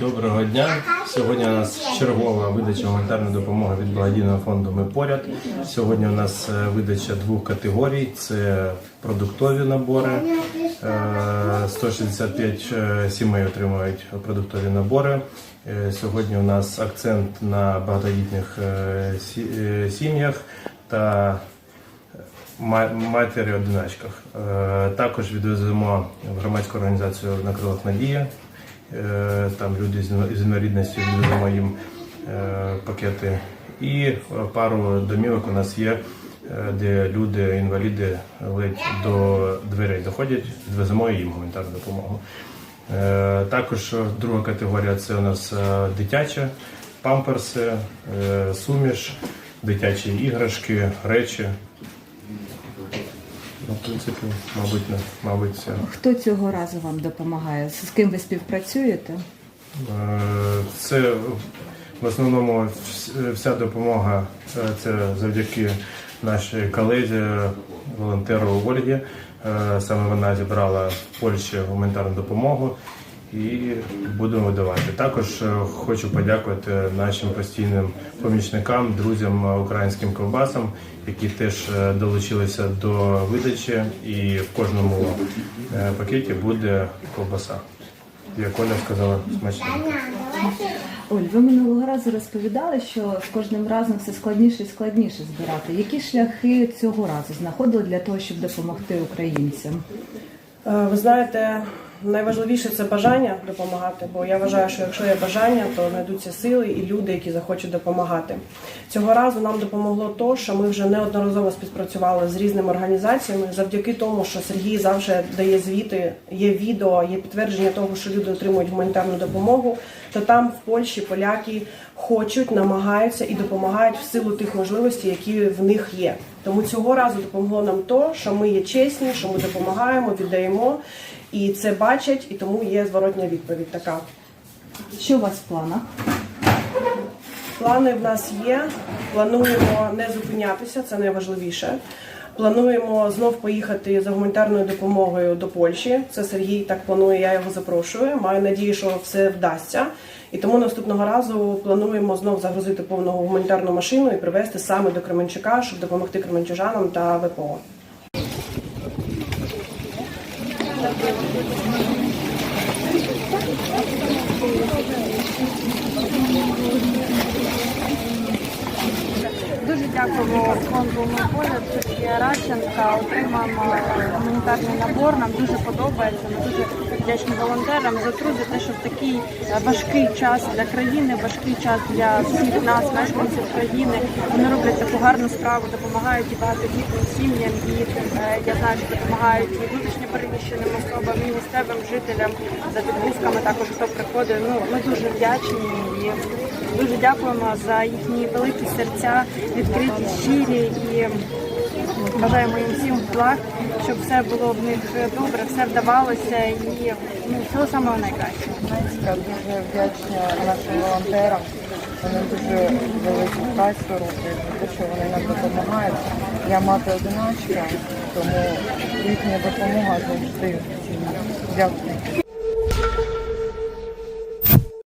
Доброго дня. Сьогодні у нас чергова видача гуманітарної допомоги від благодійного фонду Ми поряд. Сьогодні у нас е, видача двох категорій: це продуктові набори. Е, 165 е, сімей отримують продуктові набори. Е, Сьогодні у нас акцент на багатодітних е, сі- е, сім'ях та матері одиначках. Е, Також відвеземо в громадську організацію на крилах Надія. Е, Там люди з інвалідністю відвеземо їм е, пакети. І е, пару домівок у нас є, де люди, інваліди ледь до дверей доходять, відвеземо їм гуманітарну допомогу. Також друга категорія це у нас дитяча, памперси, суміш, дитячі іграшки, речі. Ну, в принципі, мабуть, не, мабуть, все. Хто цього разу вам допомагає? З ким ви співпрацюєте? Е, Це в основному вс- вся допомога е, це завдяки нашій колезі, волонтеру Ольгі. Е, Саме вона зібрала в Польщі гуманітарну допомогу і будемо видавати. Також е, хочу подякувати нашим постійним помічникам, друзям е, українським ковбасам, які теж е, долучилися до видачі, і в кожному пакеті буде ковбаса. Як Оля сказала, смачно. Оль, ви минулого разу розповідали, що з кожним разом все складніше і складніше збирати. Які шляхи цього разу знаходили для того, щоб допомогти українцям? Ви знаєте, найважливіше це бажання допомагати, бо я вважаю, що якщо є бажання, то знайдуться сили і люди, які захочуть допомагати. Цього разу нам допомогло то, що ми вже неодноразово співпрацювали з різними організаціями завдяки тому, що Сергій завжди дає звіти, є відео, є підтвердження того, що люди отримують гуманітарну допомогу. То там в Польщі поляки хочуть, намагаються і допомагають в силу тих можливостей, які в них є. Тому цього разу допомогло нам то, що ми є чесні, що ми допомагаємо, віддаємо, і це бачать, і тому є зворотня відповідь така. Що у вас в планах? Плани в нас є. Плануємо не зупинятися, це найважливіше. Плануємо знов поїхати за гуманітарною допомогою до Польщі. Це Сергій так планує, я його запрошую. Маю надію, що все вдасться. І тому наступного разу плануємо знов загрузити повну гуманітарну машину і привезти саме до Кременчука, щоб допомогти кременчужанам та ВПО. Дуже дякуємо фонду «Мополя», Софія Радченка. Отримаємо гуманітарний набор. Нам дуже подобається. Ми дуже вдячні волонтерам за труд, за те, що в такий важкий час для країни, важкий час для всіх нас, мешканців країни. Вони роблять таку гарну справу, допомагають і багатодітним сім'ям. І е, я знаю, що допомагають і внутрішньо переміщеним особам, і місцевим жителям за підгузками. Також хто приходить. Ну ми дуже вдячні і дуже дякуємо за їхні великі серця, відкриті, щирі і бажаємо їм всім благ, щоб все було в них добре, все вдавалося і ну, всього самого найкращого. Я дуже вдячна нашим волонтерам. Вони дуже велику працю роблять, те, що вони нам допомагають. Я мати одиначка, тому їхня допомога завжди. Дякую.